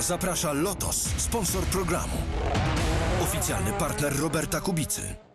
zaprasza Lotos, sponsor programu. Oficjalny partner Roberta Kubicy.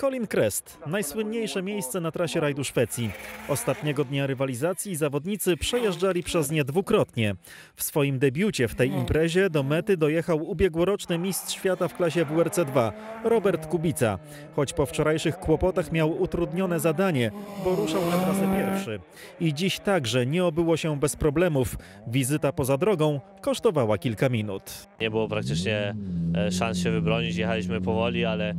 Colin Crest, najsłynniejsze miejsce na trasie rajdu Szwecji. Ostatniego dnia rywalizacji zawodnicy przejeżdżali przez nie dwukrotnie. W swoim debiucie w tej imprezie do mety dojechał ubiegłoroczny mistrz świata w klasie WRC2, Robert Kubica. Choć po wczorajszych kłopotach miał utrudnione zadanie, bo ruszał na trasę pierwszy. I dziś także nie obyło się bez problemów. Wizyta poza drogą kosztowała kilka minut. Nie było praktycznie e, szans się wybronić, jechaliśmy powoli, ale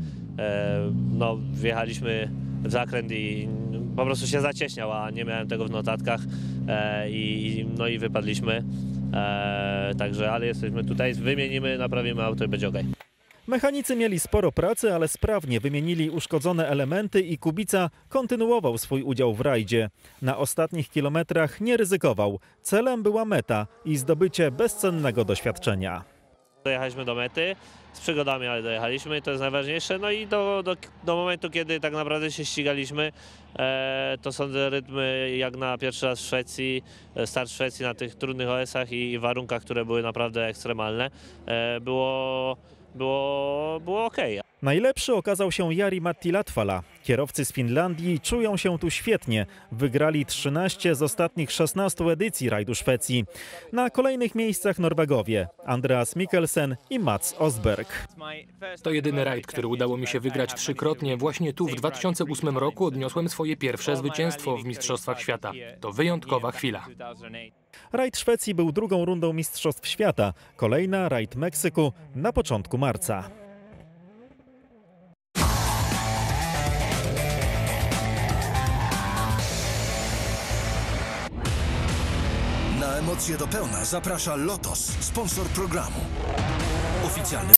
no, wjechaliśmy w zakręt i po prostu się zacieśniał, a nie miałem tego w notatkach e, i, no i wypadliśmy. E, także, ale jesteśmy tutaj, wymienimy, naprawimy auto i będzie ok. Mechanicy mieli sporo pracy, ale sprawnie wymienili uszkodzone elementy i Kubica kontynuował swój udział w rajdzie. Na ostatnich kilometrach nie ryzykował. Celem była meta i zdobycie bezcennego doświadczenia. Dojechaliśmy do mety, z przygodami, ale dojechaliśmy, to jest najważniejsze. No i do, do, do momentu, kiedy tak naprawdę się ścigaliśmy, e, to sądzę rytmy jak na pierwszy raz w Szwecji, e, start w Szwecji na tych trudnych OS-ach i, i warunkach, które były naprawdę ekstremalne, e, było, było, było ok. Najlepszy okazał się Jari Matti Latvala. Kierowcy z Finlandii czują się tu świetnie. Wygrali 13 z ostatnich 16 edycji rajdu Szwecji. Na kolejnych miejscach Norwegowie Andreas Mikkelsen i Mats Osberg. To jedyny rajd, który udało mi się wygrać trzykrotnie. Właśnie tu w 2008 roku odniosłem swoje pierwsze zwycięstwo w Mistrzostwach Świata. To wyjątkowa chwila. Rajd Szwecji był drugą rundą Mistrzostw Świata. Kolejna rajd Meksyku na początku marca. Emocje do pełna zaprasza Lotos, sponsor programu. Oficjalny